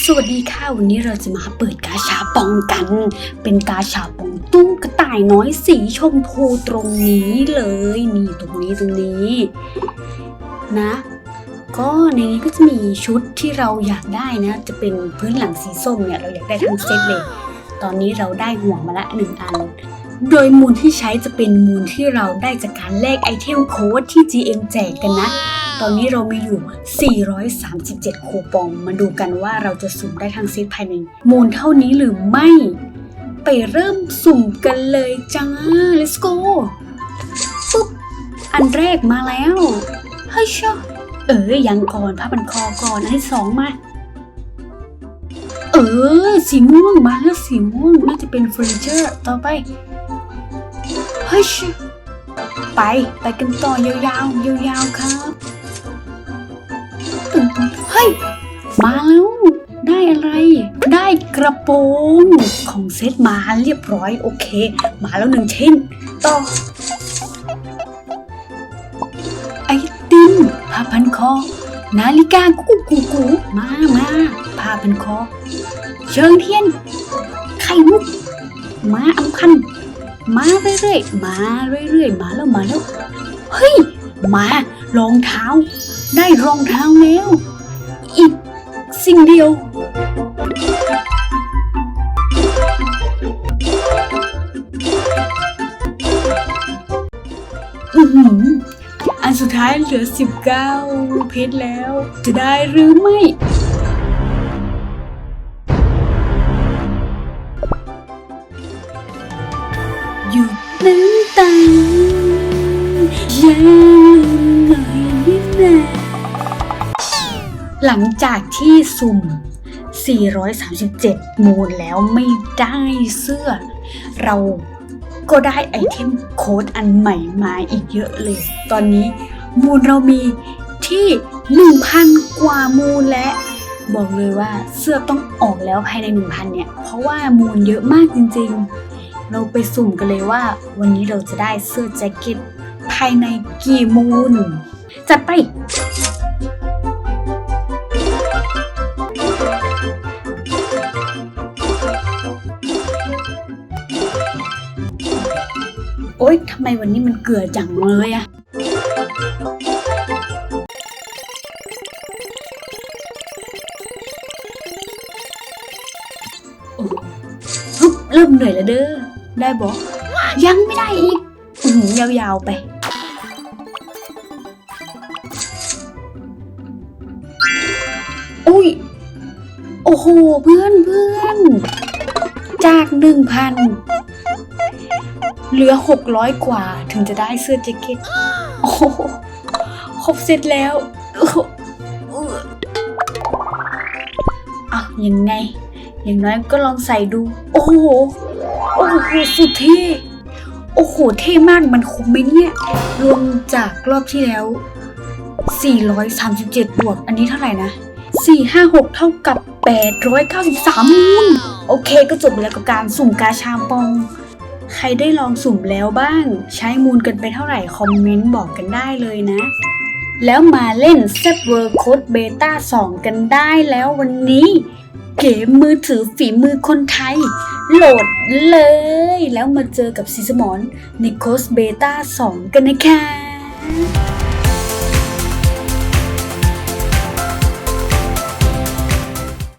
สวัสดีค่ะ วันนี้เราจะมาเปิดกาชาปองกัน เป็นกาชาปองตุ้งกระต่ายน้อยสีชมพูตรงนี้เลยนี่ตรงนี้ตรงนี้นะ ก็ในนี้ก็จะมีชุดที่เราอยากได้นะ จะเป็นพื้นหลังสีส้มเนี่ยเราอยากได้ทั้งเซตเลย ตอนนี้เราได้ห่วงมาละหนึ่งอัน โดยมูลที่ใช้จะเป็นมูลที่เราได้จากการแลกไอเทมโค้ดที่ GM แจกกันนะ ตอนนี้เรามีอยู่ 437 คูปอง มาดูกันว่าเราจะสุ่มได้ทั้งเซตภายในมูลเท่านี้หรือไม่ ไปเริ่มสุ่มกันเลยจ้า let's go ปุ๊บ อันแรกมาแล้วเฮ้ยชอเออยังก่อนผ้าพันคอก่อน อันที่สองมา เออ สีม่วงมาแล้วสีม่วงน่าจะเป็นเฟอร์นิเจอร์ต่อไปเฮ้ยชอไป ไปกันต่อยาวๆ ยาวๆ ครับ ย มาแล้วได้อะไร ได้กระโปรงของเซตมาเรียบร้อยโอเค มาแล้วหนึ่งชิ้นต่อไอติมผ้าพันคอ นาฬิกากูกูกูมามาผ้าพันคอ เชิงเทียน ไข่มุก มาอำคัน มาเรื่อยๆ มาเรื่อยๆ มาแล้วมาแล้ว เฮ้ย มารองเท้า ได้รองเท้าแล้ว อีกสิ่งเดียว อือหืออันสุดท้ายเหลือ 19 เพชรแล้ว จะได้หรือไม่ หลังจากที่สุ่ม 437 มูลแล้วไม่ได้เสื้อ เราก็ได้ไอเทมโค้ดอันใหม่มาอีกเยอะเลย ตอนนี้มูลเรามีที่ 1,000 กว่ามูลและบอกเลยว่าเสื้อต้องออกแล้วภายใน 1,000 เนี่ย เพราะว่ามูลเยอะมากจริงๆ เราไปสุ่มกันเลยว่า วันนี้เราจะได้เสื้อแจ็คเก็ตภายในกี่มูลจัดไป ยทำไมวันนี้มันเกลือจังเลยอะโอ้ฮึบเริ่มเหนื่อยแล้วเด้อ ได้บอกยังไม่ได้อีกอือหือยาวๆไป อุ้ย โอ้โห เพื่อนเพื่อน จากหนึ่งพัน เหลือหกร้อยกว่าถึงจะได้เสื้อแจ็คเก็ตโอ้โหครบเสร็จแล้วโอ้โหอะยังไง อย่างน้อยก็ลองใส่ดู โอ้โห โอ้โห สุดเท่โอ้โห เท่มากมันคุ้มไหมเนี่ย รวมจากรอบที่แล้ว 437 บวก อันนี้เท่าไหร่นะ 456 เท่ากับ 893มูลโอเค ก็จบไปแล้วกับการสุ่มกาชาปอง ใครได้ลองสุ่มแล้วบ้าง ใช้มูลกันไปเท่าไหร่คอมเมนต์บอกกันได้เลยนะ แล้วมาเล่น s e p w o r d Code Beta 2 กันได้แล้ววันนี้ เกมมือถือฝีมือคนไทย โหลดเลย แล้วมาเจอกับซีสมอนในโคสเบต้า2 กันนะคะ